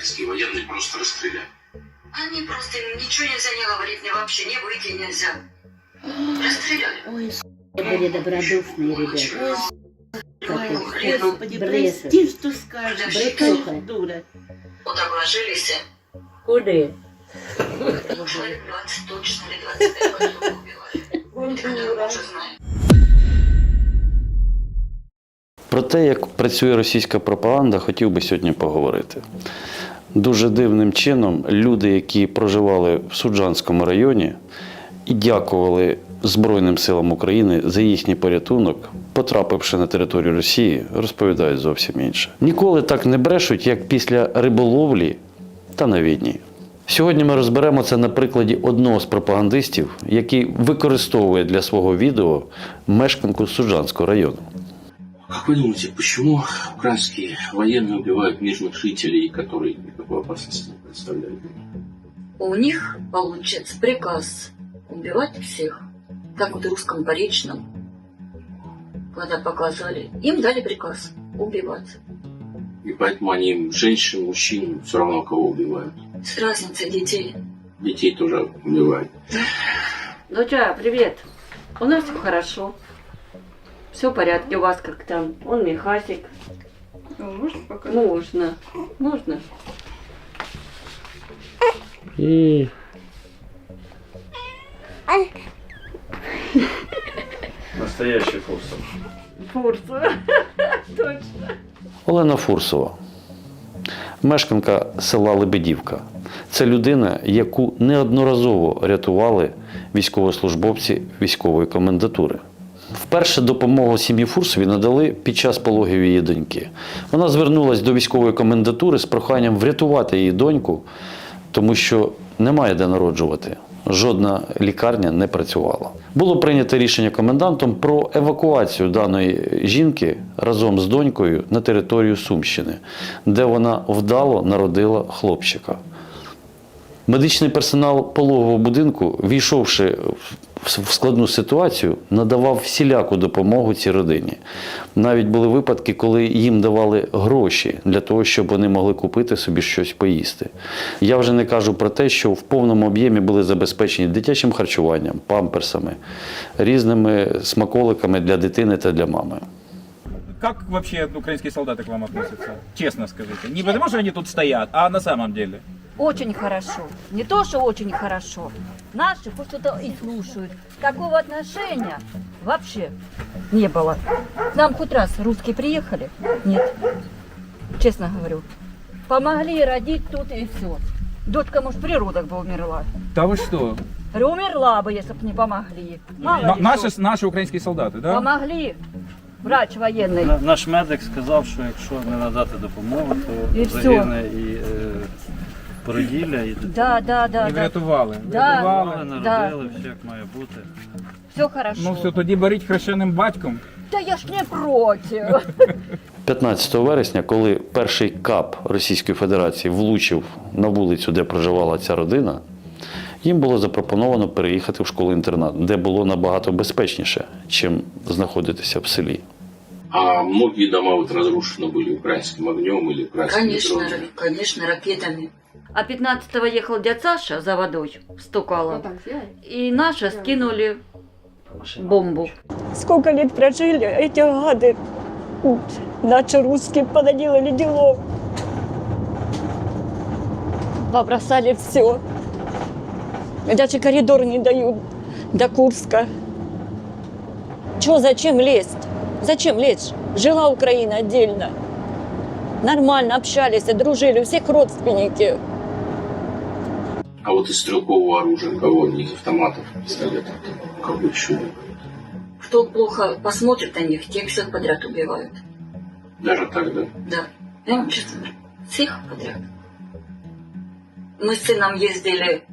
украинские военные просто расстреляли. Они просто им ничего нельзя не говорить, мне вообще не выйти нельзя. Расстреляли. Ой, с***, были добродушные ребята. Ой, Как Господи, Брешет. прости, что скажешь. Брешет. Какая дура. Вот так ложились. Куди? Человек 20 точно или 25 потом убивали. Это мы уже знаем. Про те, як працює російська пропаганда, хотів би сьогодні поговорити. Дуже дивним чином люди, які проживали в Суджанському районі і дякували Збройним силам України за їхній порятунок, потрапивши на територію Росії, розповідають зовсім інше. Ніколи так не брешуть, як після риболовлі та на війні. Сьогодні ми розберемо це на прикладі одного з пропагандистів, який використовує для свого відео мешканку Суджанського району. Как вы думаете, почему украинские военные убивают мирных жителей, которые никакой опасности не представляют? У них получится приказ убивать всех. Как вот в русском поречном, когда показывали, им дали приказ убивать. И поэтому они женщин, мужчин все равно кого убивают. С разницей детей. Детей тоже убивают. Доча, привет. У нас все хорошо. Все в порядке у вас как там. Он Михасик. Можно пока? Можно. Можно. І Настоящий фурсов. Фурса. Точно. Олена Фурсова, мешканка села Лебедівка. Це людина, яку неодноразово рятували військовослужбовці військової комендатури. Вперше допомогу сім'ї Фурсові надали під час пологів її доньки. Вона звернулася до військової комендатури з проханням врятувати її доньку, тому що немає де народжувати. Жодна лікарня не працювала. Було прийнято рішення комендантом про евакуацію даної жінки разом з донькою на територію Сумщини, де вона вдало народила хлопчика. Медичний персонал пологового будинку, війшовши в- в складну ситуацію, надавав всіляку допомогу цій родині. Навіть були випадки, коли їм давали гроші для того, щоб вони могли купити собі щось поїсти. Я вже не кажу про те, що в повному об'ємі були забезпечені дитячим харчуванням, памперсами, різними смаколиками для дитини та для мами. Как вообще украинские солдаты к вам относятся? Честно скажите. Не потому, что они тут стоят, а на самом деле. Очень хорошо. Не то, что очень хорошо. Наши пусть что-то и слушают. Такого отношения вообще не было. К нам хоть раз русские приехали? Нет. Честно говорю. Помогли родить тут и все. Дочка, может, при родах бы умерла. Да вы что? Говорю, умерла бы, если бы не помогли. Мало На- ли наши, что. наши украинские солдаты, да? Помогли. Врач военный. На- Наш медик сказав, що якщо не надати допомогу, то І все. загине і е, породілля, і Да, да, да, І да. врятували. Да. Врятували. Да. народили, все як має бути. Все хорошо. Ну все, тоді беріть хрещеним батьком. Да я ж не против. 15 вересня, коли перший кап Російської Федерації влучив на вулицю, де проживала ця родина, їм було запропоновано переїхати в школу-інтернат, де було набагато безпечніше, чим знаходитися в селі. А многие дома вот разрушены были украинским огнем или украинскими Конечно, дронами. конечно, ракетами. А 15-го ехал дядь Саша за водой, стукала. И наши скинули бомбу. Сколько лет прожили, эти гады, наши русские, понаделали делов. Побросали все. Даже коридор не дают до Курска. Чего, зачем лезть? Зачем лезть? Жила Украина отдельно. Нормально общались, дружили, у всех родственники. А вот из стрелкового оружия кого? Не из автоматов, пистолетов, кого еще? Кто плохо посмотрит на них, тех всех подряд убивают. Даже так, да? Да. Я вам честно говорю, всех подряд. Мы с сыном ездили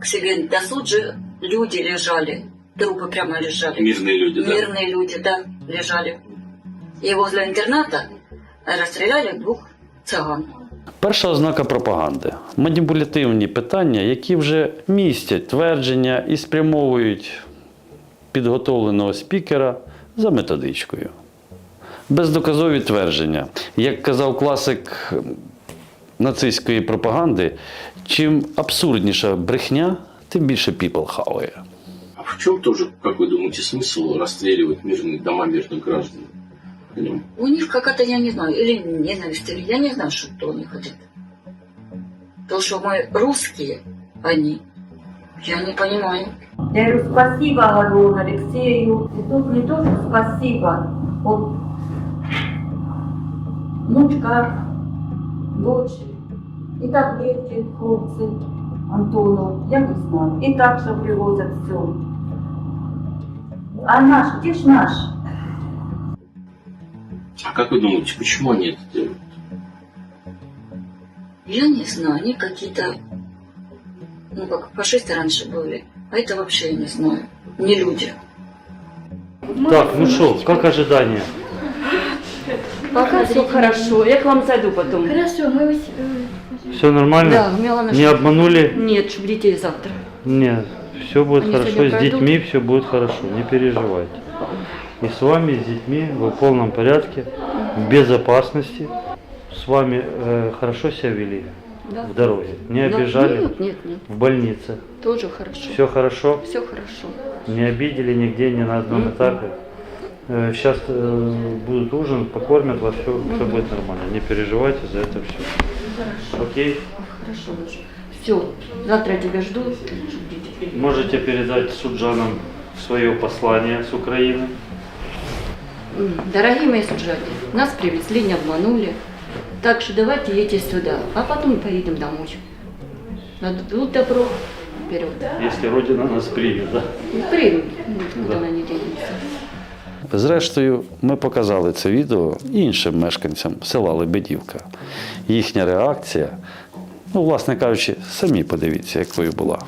к себе до суджи, люди лежали, трупы прямо лежали. Мирные люди, да? Мирные люди, да, лежали. И возле интерната расстреляли двух цыган. Перша ознака пропаганди маніпулятивні питання, які вже містять твердження і спрямовують підготовленого спікера за методичкою. Бездоказові твердження. Як казав класик нацистської пропаганди, чим абсурдніша брехня, тим більше піпл хаває. А в чем тоже, как вы думаете, смысл расстреливать мирные дома мирных граждан? Понимаете? У них какая-то, я не знаю, или ненависть, или я не знаю, что они хотят. То, что мы русские, они, я не понимаю. Я говорю, спасибо, говорю Алексею. И тут не то, что спасибо. Он внучка, дочь. И таблетки хлопцы Антону, я не знаю. И так же привозят все. А наш, где ж наш? А как вы думаете, почему они это делают? Я не знаю, они какие-то, ну как фашисты раньше были, а это вообще я не знаю, не люди. Так, ну що, як ожидання? Пока все хорошо. Я к вам зайду потом. Хорошо, мы Все нормально? Да, Милана, Не обманули? Нет, детей завтра. Нет, все будет Они хорошо, с детьми все будет хорошо, не переживайте. И с вами, и с детьми вы в полном порядке, в безопасности. С вами э, хорошо себя вели Да. в дороге, не обижали Нет, нет, нет. в больнице. Тоже хорошо. Все хорошо, Все хорошо. не обидели нигде, ни на одном Мгм. этапе. Сейчас будут ужин, покормят вас, все, Мгм. будет нормально. Не переживайте за это все. Хорошо. Окей? Хорошо. Все, завтра я тебя жду. Можете передать суджанам свое послание с Украины. Дорогие мои суджане, нас привезли, не обманули. Так что давайте едьте сюда, а потом поедем домой. Надут добро вперед. Если Родина нас примет, да? Примем, никуда Да. она не денется. Зрештою, ми показали це відео іншим мешканцям села Лебедівка. Їхня реакція, ну, власне кажучи, самі подивіться, якою була.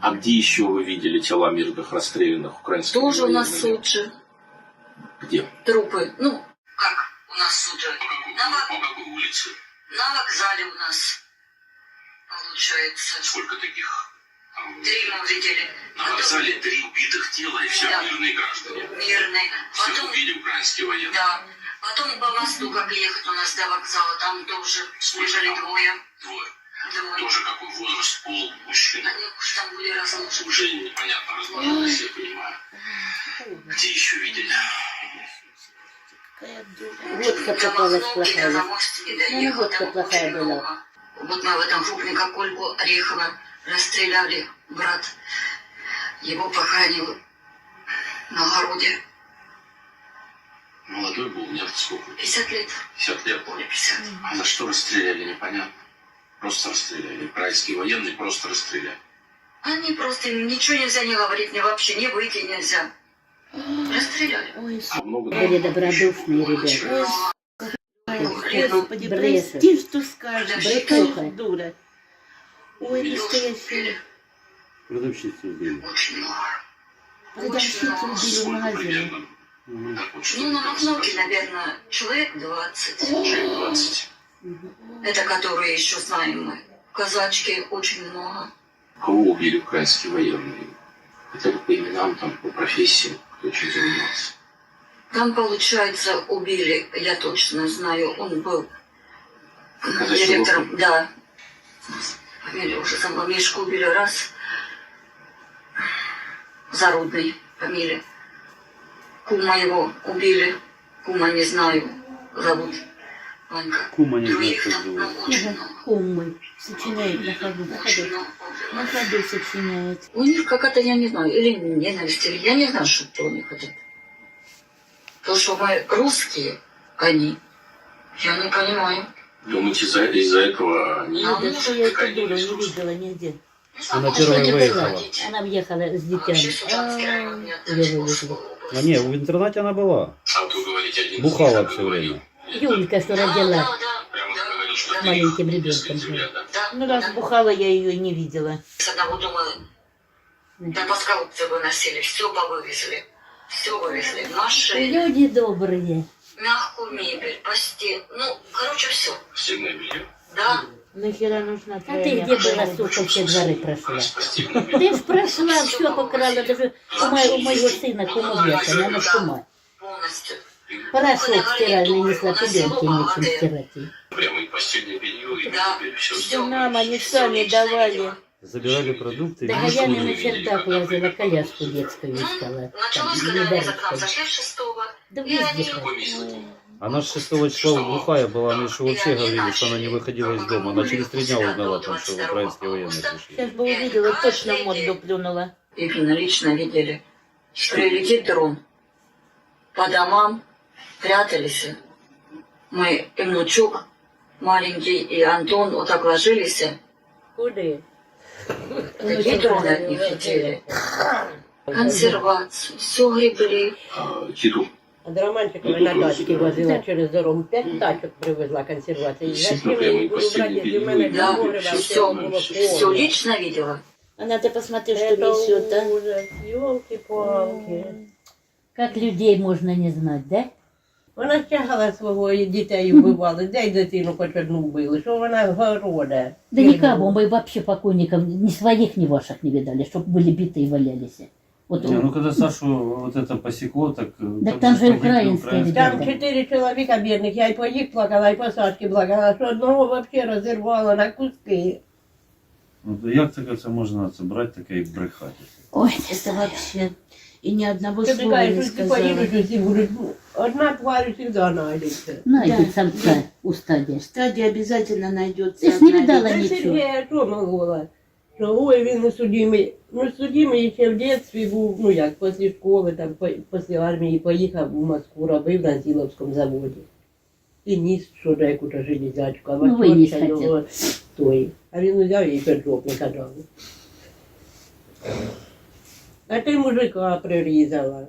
А где еще вы видели тела мирных расстрелянных украинских Тоже у нас военных? суд же, Где? трупы, ну, как у нас суд же, на, вок- По какой улице? на вокзале у нас, получается, Сколько таких? три мы видели. На вокзале три убитых тела и все Да. мирные граждане. Мирный. Все Потом, убили украинские военные. да, потом по мосту, как ехать у нас до вокзала, там тоже лежали двое. Двое. Двое. Попалась плохая. Ну, водка там плохая была. Вот мы в этом крупника Кольку Орехова расстреляли, брат. Его похоронил на огороде. Молодой был, нет, сколько? 50 лет. 50 лет. Ой, 50. А за что расстреляли, непонятно. Просто расстреляли. Украинские военные просто расстреляли. Они просто ничего нельзя не говорить, ни вообще, не выйти нельзя. Расстреляли. Ой, А много Были добродушные ребята. Ой, Господи, Брешет. прости, что скажешь. Бретуха. Какая дура. Ой, настоящая. Продавщицу убили. Продавщицу убили в магазине. Ну, на Махновке, наверное, человек 20. Человек 20. Это которые еще знаем мы. Казачки очень много. Кого убили украинские военные? Это по именам, там, по профессиям, кто чем занимался. Там, получается, убили, я точно знаю, он был директором, да. Фамилию уже забыла. Мишку убили раз. Зарудный фамилия. Кума его убили. Кума не знаю. Зовут Ванька. Кума не знаю, Других как там зовут. ну, очень много. Кумы. Сочиняет на ходу. На Очень ходу. много. На ходу сочиняет. У них какая-то, я не знаю, или ненависть, или я не знаю, что они хотят. То, что мы русские, они, я не понимаю. Думаете, из-за из этого они... А у меня была эта дура, не видела ни нигде. Ну, она первая виїхала. Она в'їхала с а детьми. А, а не в інтернаті вона була. Бухала все время. Юлька, что родила. Маленьким ребенком. Ну раз бухала, я ее не видела. С одного дома на паскалку выносили, все повывезли. Все вывезли. Машины, Люди добрые. мягкую мебель, постель. Ну, короче, все. Стенное белье. Да. Нахера нужна А твоя ты где мягкая была, мебель? сука, все дворы прошла? Постельное белье. Ты ж прошла, все покрала, даже у, мо- у моего сына кума вешана, она кума. Полностью. Порошок стиральный несла, пеленки нечем стирать. ей. Прямо и постельное белье, Да, Что нам они сами давали. Забирали продукты. Да, а я не на чердак лазила, коляску детскую искала. Началось, когда они за к нам недалеко. зашли в шестого. Да И они. Она с 6 числа глухая была, они же вообще говорили, что она не выходила из дома. Она через три дня узнала, там, что украинские военные пришли. Сейчас бы увидела, точно в морду плюнула. Именно лично видели. Прилетит дрон. По домам прятались. Мы и внучок маленький, и Антон вот так ложились. Куда? Такие дроны от них летели. Консервацию, все гребли. А, Титул. От Романчикова на дачки возила через дорогу. П'ять тачок привезла консервації. Зачем я її буду брати, якщо в мене Да, погреба все, всього було все повно. лично видела. Она, ты посмотри, что Это несет, а. ужас, елки-палки. Как людей можно не знать, да? Вона стягала свого і дітей вбивали. Дай дитину хоч одну вбили. Що вона города? Да никого, мы вообще покойников ни своих, ни ваших не видали, чтобы были битые и валялись. Вот Не, ну когда Сашу вот это посекло, так... э, Так там же погибли украинские ребята. Там чотири чоловіка бідних, я й по їх плакала, і по Сашки плакала, що одного взагалі розірвала на куски. Ну, то як таке це можна це брати, таке і брехати? Ой, Это вообще. И ни одного Ти слова кажеш, не що всі сказала. поїдуть, усі будуть. ну, Одна тварь завжди знайдеться. найдет Да. самца у стадия. Стадия обязательно найдется. Ты ж не одна видала Та ничего. Сергія що могла? Що ой, він не судимий. Ну, судимий ще в дитинстві був, ну як, після школи, там, по- після армії поїхав у Москву, робив на Зіловському заводі. І ніс що до яку-то железячку, а Ну, виніс тьотя його той. А він взяв і піджопника дав. А ти мужика прирізала.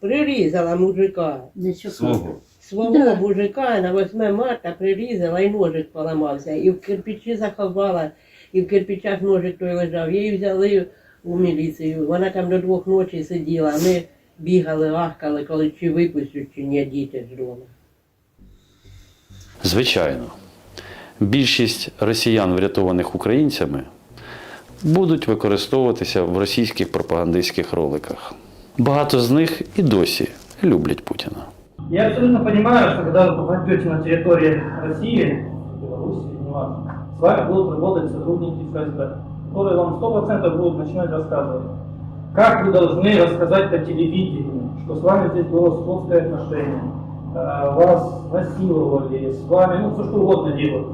Прирізала мужика. Да Свого. Свого Да. мужика на 8 марта прирізала і ножик поламався, і в кирпичі заховала, і в кирпичах ножик той лежав. Її взяли у міліцію. Вона там до двох ночі сиділа. Ми бігали, ахкали, коли чи випустять, чи ні діти з дому. Звичайно, більшість росіян, врятованих українцями, будуть використовуватися в російських пропагандистських роликах. Багато з них і досі люблять Путіна. Я абсолютно понимаю, что когда вы попадете на территорию России, Беларуси, неважно, с вами будут работать сотрудники ФСБ, которые вам 100% будут начинать рассказывать, как вы должны рассказать по телевидению, что с вами здесь было сходское отношение, э, вас насиловали, с вами, ну, все что угодно делают.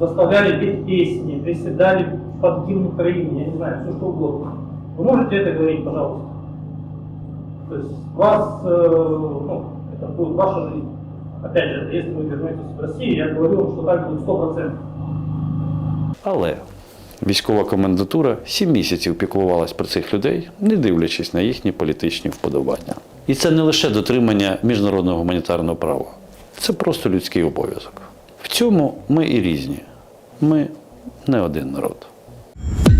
Заставляли петь песни, приседали под гимн Украины, я не знаю, все что угодно. Вы можете это говорить, пожалуйста? То есть вас, э, ну, это будет ваша жизнь. Опять же, если вы вернетесь в Россию, я говорю вам, что так будет 100%. Але військова комендатура сім місяців піклувалась про цих людей, не дивлячись на їхні політичні вподобання. І це не лише дотримання міжнародного гуманітарного права, це просто людський обов'язок. В цьому ми і різні. Ми не один народ. Thank you.